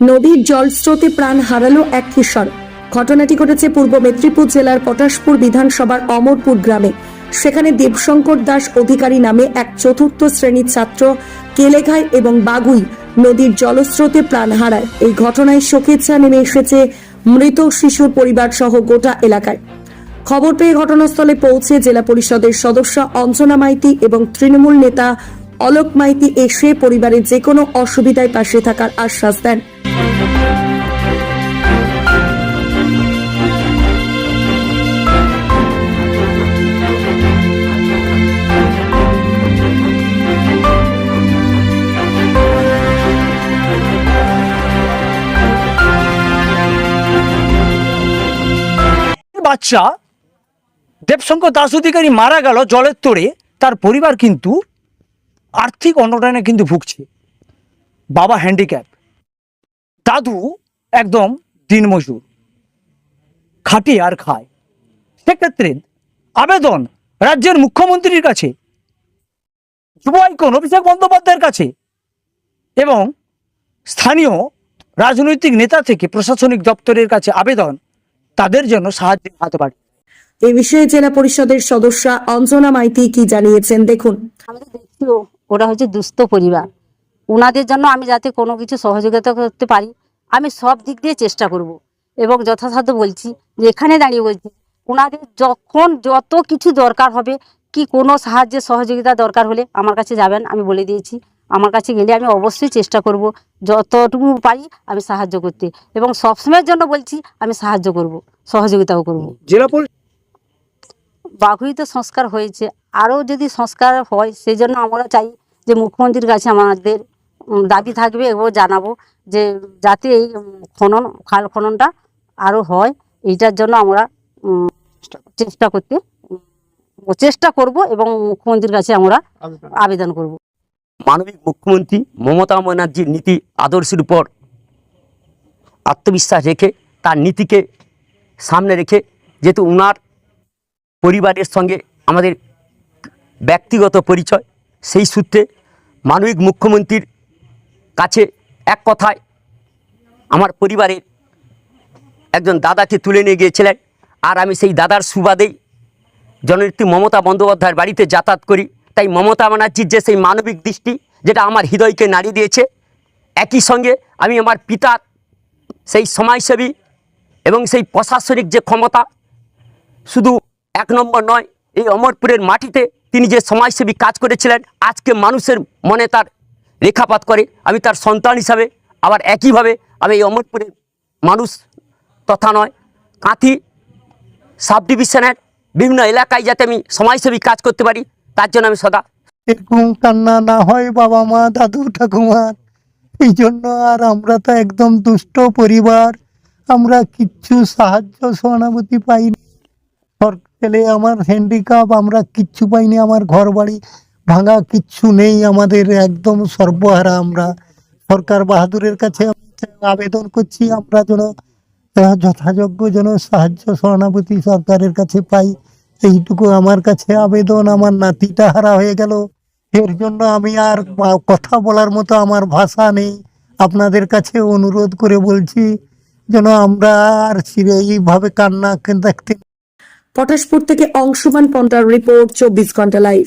নদীর জলস্রোতে প্রাণ হারালো এক কিশোর। ঘটনাটি ঘটেছে পূর্ব মেদিনীপুর জেলার পটাশপুর বিধানসভার অমরপুর গ্রামে। সেখানে দেবশঙ্কর দাস অধিকারী নামে এক চতুর্থ শ্রেণির ছাত্র কেলেঘাই এবং বাগুই নদীর জলস্রোতে প্রাণ হারায়। এই ঘটনায় শোকের নেমে এসেছে মৃত শিশুর পরিবার সহ গোটা এলাকায়। খবর পেয়ে ঘটনাস্থলে পৌঁছে জেলা পরিষদের সদস্য অঞ্জনা মাইতি এবং তৃণমূল নেতা অলোক মাইতি এসে পরিবারের যে কোনো অসুবিধায় পাশে থাকার আশ্বাস দেন। বাচ্চা, দেবশঙ্কর দাস অধিকারী মারা গেল জলের তোড়ে, তার পরিবার কিন্তু আর্থিক অনটনে কিন্তু ভুগছে। বাবা হ্যান্ডিক্যাপ দাদু একদম দিনমজুর খাটে আর খায়। সেক্ষেত্রে আবেদন রাজ্যের মুখ্যমন্ত্রীর কাছে যুব আইকন অভিষেক বন্দ্যোপাধ্যায়ের কাছে এবং স্থানীয় রাজনৈতিক নেতা থেকে প্রশাসনিক দপ্তরের কাছে আবেদন তাদের জন্য সাহায্য হাতে পারে এই বিষয়ে জেলা পরিষদের সদস্য অঞ্জনা মাইতি কি জানিয়েছেন দেখুন। আমি তো দেখছি ও- ওরা হচ্ছে দুস্থ পরিবার। ওনাদের জন্য আমি যাতে কোনো কিছু সহযোগিতা করতে পারি আমি সব দিক দিয়ে চেষ্টা করব। এবং যথাসাধ্য বলছি যে এখানে দাঁড়িয়ে বলছি ওনাদের যখন যত কিছু দরকার হবে কি কোনো সাহায্যের সহযোগিতা দরকার হলে আমার কাছে যাবেন আমি বলে দিয়েছি। আমার কাছে গেলে আমি অবশ্যই চেষ্টা করব যতটুকু পারি আমি সাহায্য করতে। এবং সবসময়ের জন্য বলছি আমি সাহায্য করব সহযোগিতাও করব। জেলা বাঘুইতে সংস্কার হয়েছে। আরও যদি সংস্কার হয় সেই জন্য আমরা চাই যে মুখ্যমন্ত্রীর কাছে আমাদের দাবি থাকবে এবং জানাব যে যাতে এই খনন, খাল খননটা আরও হয়। এইটার জন্য আমরা চেষ্টা করতে চেষ্টা করব এবং মুখ্যমন্ত্রীর কাছে আমরা আবেদন করব। মানবিক মুখ্যমন্ত্রী মমতা ব্যানার্জির নীতি আদর্শের উপর আত্মবিশ্বাস রেখে, তার নীতিকে সামনে রেখে, যেহেতু উনার পরিবারের সঙ্গে আমাদের ব্যক্তিগত পরিচয়, সেই সূত্রে মানবিক মুখ্যমন্ত্রীর কাছে এক কথায় আমার পরিবারের একজন দাদাকে তুলে নিয়ে গিয়েছিলেন। আর আমি সেই দাদার সুবাদেই জননেত্রী মমতা বন্দ্যোপাধ্যায়ের বাড়িতে যাতায়াত করি। তাই মমতা ব্যানার্জির যে সেই মানবিক দৃষ্টি, যেটা আমার হৃদয়কে নাড়িয়ে দিয়েছে, একই সঙ্গে আমি আমার পিতার সেই সমাজসেবী এবং সেই প্রশাসনিক যে ক্ষমতা, শুধু এক নম্বর নয়, এই অমরপুরের মাটিতে তিনি যে সমাজসেবী কাজ করেছিলেন, আজকে মানুষের মনে তার রেখাপাত করে, আমি তার সন্তান হিসাবে, আবার একইভাবে আমি এই অমরপুরের মানুষ তথা নয়, কাঁথি সাব ডিভিশনের বিভিন্ন এলাকায় যাতে আমি সমাজসেবী কাজ করতে পারি, তার জন্য আমি সদা এরকম কান্না না হয় বাবা মা, দাদু ঠাকুমার। এই জন্য আর আমরা তো একদম দুষ্ট পরিবার। আমরা কিচ্ছু সাহায্য সহানুভূতি পাইনি। আমার হ্যান্ডিক্যাপ আমরা কিচ্ছু পাইনি, আমার ঘর বাড়ি ভাঙা কিচ্ছু নেই আমাদের, একদম সর্বহারা আমরা। সরকার বাহাদুরের কাছে আবেদন করছি, আমরা যেন যথাযোগ্য যেন সাহায্য, সহানুভূতি সরকারের কাছে পাই। এইটুকু আমার কাছে আবেদন, আমার নাতিটা হারা হয়ে গেল। এর জন্য আমি আর কথা বলার মতো আমার ভাষা নেই। আপনাদের কাছে অনুরোধ করে বলছি, যেন আমরা আর চিরে এইভাবে কান্না দেখতে পটাশপুর থেকে অংশুমান পন্টার রিপোর্ট, চব্বিশ ঘণ্টা লাইভ